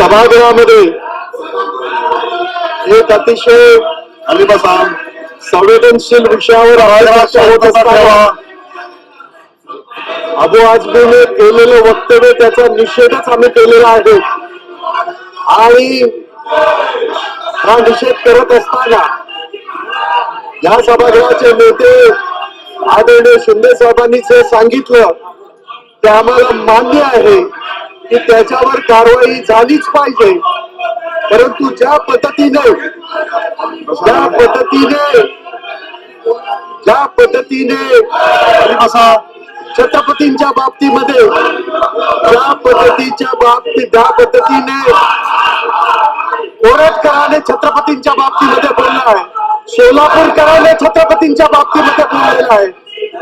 सभागृहामध्ये एक अतिशय खाली बसा संवेदनशील विषयावर आज होत असताना अबू आजमीने केलेलं वक्तव्य त्याचा निषेधच आम्ही केलेला आहे. आणि हा निषेध करत असताना या सभागृहाचे नेते आदरणीय शिंदे साहेबांनी जे सांगितलं ते आम्हाला मान्य आहे. की त्याच्यावर कारवाई झालीच पाहिजे. परंतु ज्या पद्धतीने ज्या पद्धतीने ज्या पद्धतीने असा छत्रपतींच्या बाबतीमध्ये ज्या पद्धतीच्या बाबतीत ज्या पद्धतीने ओरटकराने छत्रपतींच्या बाबतीमध्ये बोलला आहे सोलापूरकराने छत्रपतींच्या बाबतीमध्ये बोललेला आहे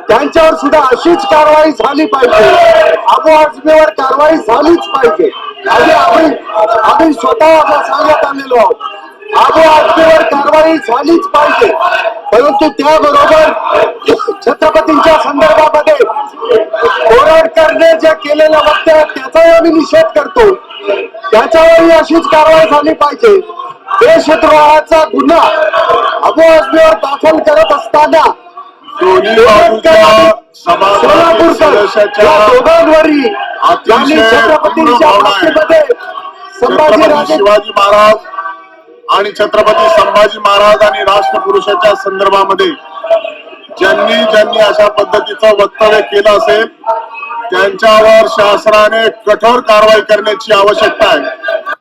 त्यांच्यावर सुद्धा अशीच कारवाई झाली पाहिजे. अबू आजमीवर कारवाई झालीच पाहिजे. आणि आम्ही आम्ही स्वतः सांगत आलेलो आहोत. अबू आजमीवर कारवाई झालीच पाहिजे. परंतु त्याबरोबर छत्रपतींच्या संदर्भामध्ये कोरडकरने जे केलेलं वक्तव्य त्याचाही आम्ही निषेध करतो. त्याच्यावरही अशीच कारवाई झाली पाहिजे. देशद्रोहाचा गुन्हा अबू आजमीवर दाखल करत असताना दोन्ही बाजूच्या सभागृहातील सोलापूरकर या सदस्याच्या दोघांवरही यांनी अतिशय छत्रपतींच्या पूर्ण भावना आहे. बाबतीमध्ये छत्रपती संभाजीराजे शिवाजी महाराज आणि छत्रपती संभाजी महाराज आणि राष्ट्रपुरुषाच्या संदर्भामध्ये ज्यांनी ज्यांनी अशा पद्धतीचं वक्तव्य केलं असेल त्यांच्यावर शासनाने कठोर कारवाई करण्याची आवश्यकता आहे